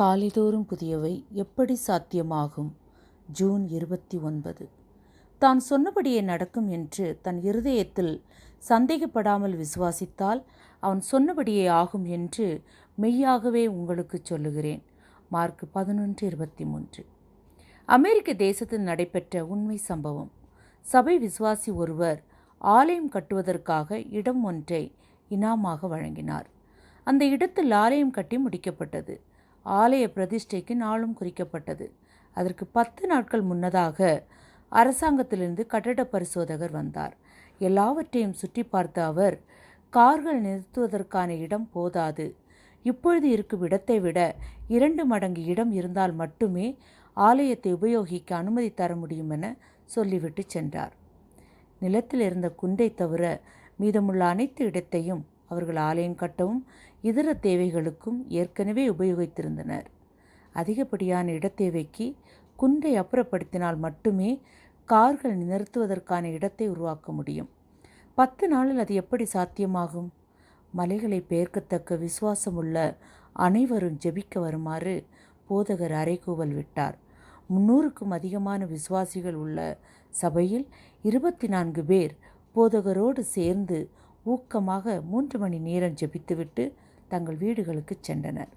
காலைதோறும் புதியவை எப்படி சாத்தியமாகும்? ஜூன் இருபத்தி ஒன்பது. தான் சொன்னபடியே நடக்கும் என்று தன் இருதயத்தில் சந்தேகப்படாமல் விசுவாசித்தால் அவன் சொன்னபடியே ஆகும் என்று மெய்யாகவே உங்களுக்கு சொல்லுகிறேன். மார்க் பதினொன்று இருபத்தி மூன்று. அமெரிக்க தேசத்தில் நடைபெற்ற உண்மை சம்பவம். சபை விசுவாசி ஒருவர் ஆலயம் கட்டுவதற்காக இடம் ஒன்றை இனாமாக வழங்கினார். அந்த இடத்தில் ஆலயம் கட்டி முடிக்கப்பட்டது. ஆலய பிரதிஷ்டைக்கு நாளும் குறிக்கப்பட்டது. அதற்கு பத்து நாட்கள் முன்னதாக அரசாங்கத்திலிருந்து கட்டட பரிசோதகர் வந்தார். எல்லாவற்றையும் சுற்றி பார்த்த அவர் கார்கள் நிறுத்துவதற்கான இடம் போதாது. இப்பொழுது இருக்கும் இடத்தை விட இரண்டு மடங்கு இடம் இருந்தால் மட்டுமே ஆலயத்தை உபயோகிக்க அனுமதி தர முடியும் என சொல்லிவிட்டு சென்றார். நிலத்தில் இருந்த குண்டை தவிர மீதமுள்ள அனைத்து இடத்தையும் அவர்கள் ஆலயம் கட்டவும் இதர தேவைகளுக்கும் ஏற்கனவே உபயோகித்திருந்தனர். அதிகப்படியான இடத்தேவைக்கு குன்றை அப்புறப்படுத்தினால் மட்டுமே கார்கள் நிறுத்துவதற்கான இடத்தை உருவாக்க முடியும். பத்து நாளில் அது எப்படி சாத்தியமாகும்? மலைகளை பெயர்க்கத்தக்க விசுவாசமுள்ள அனைவரும் ஜெபிக்க வருமாறு போதகர் அறைகூவல் விட்டார். முன்னூறுக்கும் அதிகமான விசுவாசிகள் உள்ள சபையில் இருபத்தி நான்கு பேர் போதகரோடு சேர்ந்து ஊக்கமாக மூன்று மணி நேரம் ஜெபித்துவிட்டு தங்கள் வீடுகளுக்கு சென்றனர்.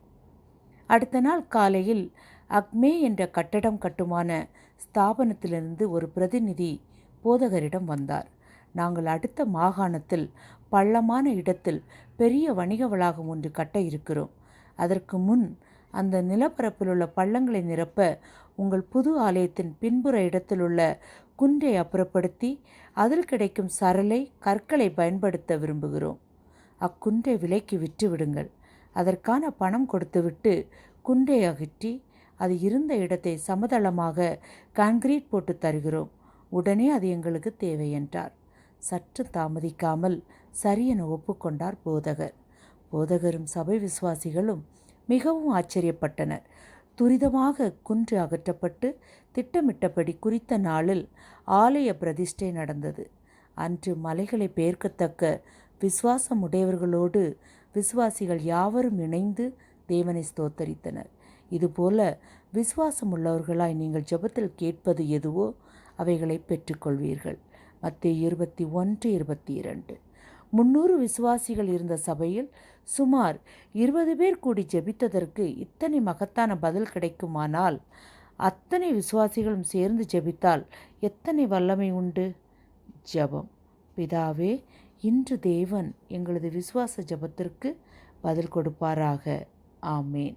அடுத்த நாள் காலையில் அக்மே என்ற கட்டடம் கட்டுமான ஸ்தாபனத்திலிருந்து ஒரு பிரதிநிதி போதகரிடம் வந்தார். நாங்கள் அடுத்த மாகாணத்தில் பள்ளமான இடத்தில் பெரிய வணிக வளாகம் ஒன்று கட்ட இருக்கிறோம். அதற்கு முன் அந்த நிலப்பரப்பில் உள்ள பள்ளங்களை நிரப்ப உங்கள் புது ஆலயத்தின் பின்புற இடத்தில் உள்ள குன்றை அப்புறப்படுத்தி அதில் கிடைக்கும் சரளை கற்களை பயன்படுத்த விரும்புகிறோம். அக்குன்றை விலைக்கு விற்றுவிடுங்கள் அதற்கான பணம் கொடுத்துவிட்டு குன்றை அகற்றி அது இருந்த இடத்தை சமதளமாக கான்கிரீட் போட்டு தருகிறோம். உடனே அது எங்களுக்கு தேவை என்றார். சற்று தாமதிக்காமல் சரியென ஒப்புக்கொண்டார் போதகர். போதகரும் சபை விசுவாசிகளும் மிகவும் ஆச்சரியப்பட்டனர். துரிதமாக குன்று அகற்றப்பட்டு திட்டமிட்டபடி குறித்த நாளில் ஆலய பிரதிஷ்டை நடந்தது. அன்று மலைகளை பெயர்க்கத்தக்க விசுவாசம் உடையவர்களோடு விசுவாசிகள் யாவரும் இணைந்து தேவனை ஸ்தோத்தரித்தனர். இதுபோல விசுவாசம் உள்ளவர்களாய் நீங்கள் ஜெபத்தில் கேட்பது எதுவோ அவைகளை பெற்றுக்கொள்வீர்கள். மத்திய இருபத்தி ஒன்று இருபத்தி இரண்டு. முன்னூறு விசுவாசிகள் இருந்த சபையில் சுமார் இருபது பேர் கூடி ஜெபித்ததற்கு இத்தனை மகத்தான பதில் கிடைக்குமானால் அத்தனை விசுவாசிகளும் சேர்ந்து ஜெபித்தால் எத்தனை வல்லமை உண்டு? ஜெபம். பிதாவே இன்று தேவன் எங்களது விசுவாச ஜெபத்திற்கு பதில் கொடுப்பாராக. ஆமேன்.